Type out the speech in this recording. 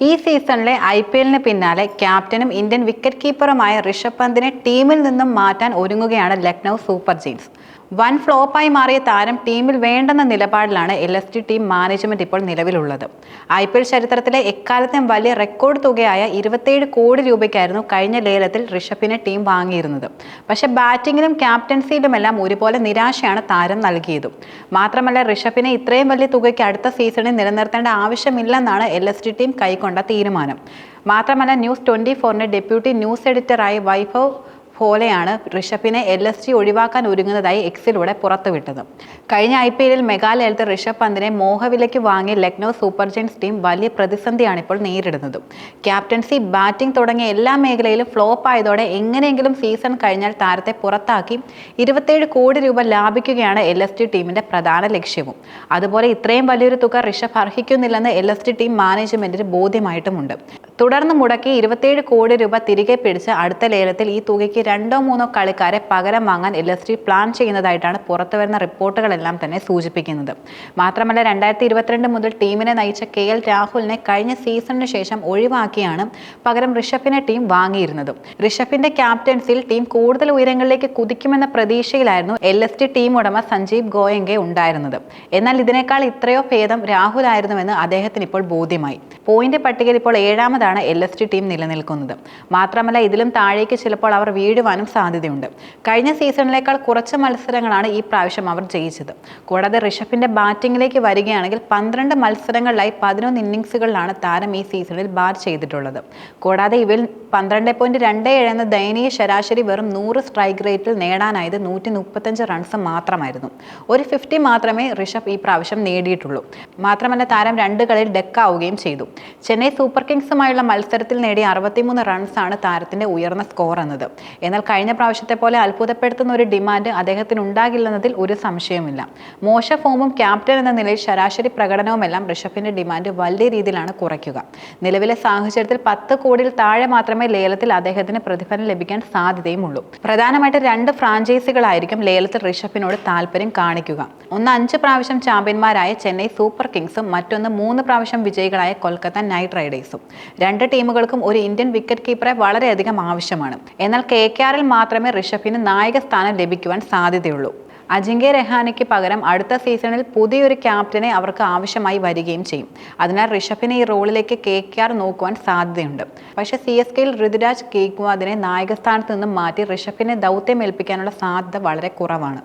ഈ സീസണിലെ I P എല്ലിന് പിന്നാലെ ക്യാപ്റ്റനും ഇന്ത്യൻ വിക്കറ്റ് കീപ്പറുമായ ഋഷഭ് പന്തിനെ ടീമിൽ നിന്നും മാറ്റാൻ ഒരുങ്ങുകയാണ് ലക്നൗ സൂപ്പർ ജീൻസ്. വൻ ഫ്ലോപ്പായി മാറിയ താരം ടീമിൽ വേണ്ടെന്ന നിലപാടിലാണ് L S T team management ഇപ്പോൾ നിലവിലുള്ളത്. ഐ പി എൽ ചരിത്രത്തിലെ എക്കാലത്തെയും വലിയ റെക്കോർഡ് തുകയായ ഇരുപത്തിയേഴ് കോടി രൂപയ്ക്കായിരുന്നു കഴിഞ്ഞ ലേലത്തിൽ ഋഷഭിനെ ടീം വാങ്ങിയിരുന്നത്. പക്ഷേ ബാറ്റിങ്ങിലും ക്യാപ്റ്റൻസിയിലുമെല്ലാം ഒരുപോലെ നിരാശയാണ് താരം നൽകിയത്. മാത്രമല്ല ഋഷഭിനെ ഇത്രയും വലിയ തുകയ്ക്ക് അടുത്ത സീസണിൽ നിലനിർത്തേണ്ട ആവശ്യമില്ലെന്നാണ് എൽ എസ് ടി ടീം കൈക്കൊണ്ട തീരുമാനം. മാത്രമല്ല ന്യൂസ് ട്വന്റി ഫോറിന്റെ ഡെപ്യൂട്ടി ന്യൂസ് എഡിറ്ററായി വൈഭവ് പോലെയാണ് ഋഷഭിനെ എൽ എസ് ജി ഒഴിവാക്കാൻ ഒരുങ്ങുന്നതായി എക്സിലൂടെ പുറത്തുവിട്ടത്. കഴിഞ്ഞ ഐ പി എല്ലിൽ മെഗാലയത്ത് ഋഷഭ് പന്തിനെ മോഹവിലയ്ക്ക് വാങ്ങി ലക്നൗ സൂപ്പർ ജയൻസ് ടീം വലിയ പ്രതിസന്ധിയാണ് ഇപ്പോൾ നേരിടുന്നത്. ക്യാപ്റ്റൻസി ബാറ്റിംഗ് തുടങ്ങിയ എല്ലാ മേഖലയിലും ഫ്ലോപ്പ് ആയതോടെ എങ്ങനെയെങ്കിലും സീസൺ കഴിഞ്ഞാൽ താരത്തെ പുറത്താക്കി ഇരുപത്തേഴ് കോടി രൂപ ലാഭിക്കുകയാണ് എൽ എസ് ടി ടീമിന്റെ പ്രധാന ലക്ഷ്യവും. അതുപോലെ ഇത്രയും വലിയൊരു തുക ഋഷഭ് അർഹിക്കുന്നില്ലെന്ന് എൽ എസ് ടി ടീം മാനേജ്മെന്റിന് ബോധ്യമായിട്ടുമുണ്ട്. തുടർന്ന് മുടക്കി ഇരുപത്തിയേഴ് കോടി രൂപ തിരികെ പിടിച്ച് അടുത്ത ലേലത്തിൽ ഈ തുകയ്ക്ക് രണ്ടോ മൂന്നോ കളിക്കാരെ പകരം വാങ്ങാൻ എൽ എസ് പ്ലാൻ ചെയ്യുന്നതായിട്ടാണ് പുറത്തുവരുന്ന റിപ്പോർട്ടുകളെല്ലാം തന്നെ സൂചിപ്പിക്കുന്നത്. മാത്രമല്ല രണ്ടായിരത്തി ഇരുപത്തിരണ്ട് മുതൽ ടീമിനെ നയിച്ച കെ എൽ രാഹുലിനെ കഴിഞ്ഞ സീസണിന് ശേഷം ഒഴിവാക്കിയാണ് പകരം ഋഷഭിനെ ടീം വാങ്ങിയിരുന്നത്. ഋഷഭിന്റെ ക്യാപ്റ്റൻസിയിൽ ടീം കൂടുതൽ ഉയരങ്ങളിലേക്ക് കുതിക്കുമെന്ന പ്രതീക്ഷയിലായിരുന്നു എൽ എസ് ടി ടീം ഉടമ സഞ്ജീവ് ഗോയങ്കെ ഉണ്ടായിരുന്നത്. എന്നാൽ ഇതിനേക്കാൾ ഇത്രയോ ഭേദം രാഹുലായിരുന്നുവെന്ന് അദ്ദേഹത്തിന് ഇപ്പോൾ ബോധ്യമായി. പോയിന്റ് പട്ടികയിൽ ഇപ്പോൾ ഏഴാമതാണ് എൽ എസ് ടി ടീം നിലനിൽക്കുന്നത്. മാത്രമല്ല ഇതിലും താഴേക്ക് ചിലപ്പോൾ അവർ വീഴുവാനും സാധ്യതയുണ്ട്. കഴിഞ്ഞ സീസണിലേക്കാൾ കുറച്ച് മത്സരങ്ങളാണ് ഈ പ്രാവശ്യം അവർ ജയിച്ചത്. കൂടാതെ ഋഷഭിന്റെ ബാറ്റിംഗിലേക്ക് വരികയാണെങ്കിൽ പന്ത്രണ്ട് മത്സരങ്ങളിലായി പതിനൊന്ന് ഇന്നിങ്സുകളിലാണ് താരം ഈ സീസണിൽ ബാറ്റ് ചെയ്തിട്ടുള്ളത്. കൂടാതെ ഇവയിൽ പന്ത്രണ്ട് പോയിന്റ് രണ്ട് ഏഴ് എന്ന ദയനീയ ശരാശരി വെറും നൂറ് സ്ട്രൈക്ക് റേറ്റിൽ നേടാനായത് നൂറ്റി മുപ്പത്തഞ്ച് റൺസ് മാത്രമായിരുന്നു. ഒരു ഫിഫ്റ്റി മാത്രമേ ഋഷഭ് ഈ പ്രാവശ്യം നേടിയിട്ടുള്ളൂ. മാത്രമല്ല താരം രണ്ട് കളിയിൽ ഡെക്കാവുകയും ചെയ്തു. ചെന്നൈ സൂപ്പർ കിങ്സുമായുള്ള മത്സരത്തിൽ നേടിയ അറുപത്തിമൂന്ന് റൺസാണ് താരത്തിന്റെ ഉയർന്ന സ്കോർ എന്നത്. എന്നാൽ കഴിഞ്ഞ പ്രാവശ്യത്തെ പോലെ അത്ഭുതപ്പെടുത്തുന്ന ഒരു ഡിമാൻഡ് അദ്ദേഹത്തിന് ഉണ്ടാകില്ലെന്നതിൽ ഒരു സംശയവുമില്ല. മോശ ഫോമും ക്യാപ്റ്റൻ എന്ന നിലയിൽ ശരാശരി പ്രകടനവുമെല്ലാം ഋഷഭിന്റെ ഡിമാൻഡ് വലിയ രീതിയിലാണ് കുറയ്ക്കുക. നിലവിലെ സാഹചര്യത്തിൽ പത്ത് കോടിയിൽ താഴെ മാത്രമേ ലേലത്തിൽ അദ്ദേഹത്തിന് പ്രതിഫലം ലഭിക്കാൻ സാധ്യതയുമുള്ളൂ. പ്രധാനമായിട്ട് രണ്ട് ഫ്രാഞ്ചൈസികളായിരിക്കും ലേലത്തിൽ ഋഷഭിനോട് താല്പര്യം കാണിക്കുക. ഒന്ന് അഞ്ച് പ്രാവശ്യം ചാമ്പ്യന്മാരായ ചെന്നൈ സൂപ്പർ കിങ്സും മറ്റൊന്ന് മൂന്ന് പ്രാവശ്യം വിജയികളായ കൊൽക്കത്ത നൈറ്റ് റൈഡേഴ്സും. രണ്ട് ടീമുകൾക്കും ഒരു ഇന്ത്യൻ വിക്കറ്റ് കീപ്പറെ വളരെയധികം ആവശ്യമാണ്. എന്നാൽ കെ കെ ആറിൽ മാത്രമേ ഋഷഭിന് നായക സ്ഥാനം ലഭിക്കുവാൻ സാധ്യതയുള്ളൂ. അജിങ്ക്യ രഹാനയ്ക്ക് പകരം അടുത്ത സീസണിൽ പുതിയൊരു ക്യാപ്റ്റനെ അവർക്ക് ആവശ്യമായി വരികയും ചെയ്യും. അതിനാൽ ഋഷഭിനെ ഈ റോളിലേക്ക് കെ കെ ആർ നോക്കുവാൻ സാധ്യതയുണ്ട്. പക്ഷേ സി എസ് കെയിൽ ഋതുരാജ് കേക്കുവാദിനെ നായകസ്ഥാനത്ത് നിന്നും മാറ്റി ഋഷഭിനെ ദൗത്യമേൽപ്പിക്കാനുള്ള സാധ്യത വളരെ കുറവാണ്.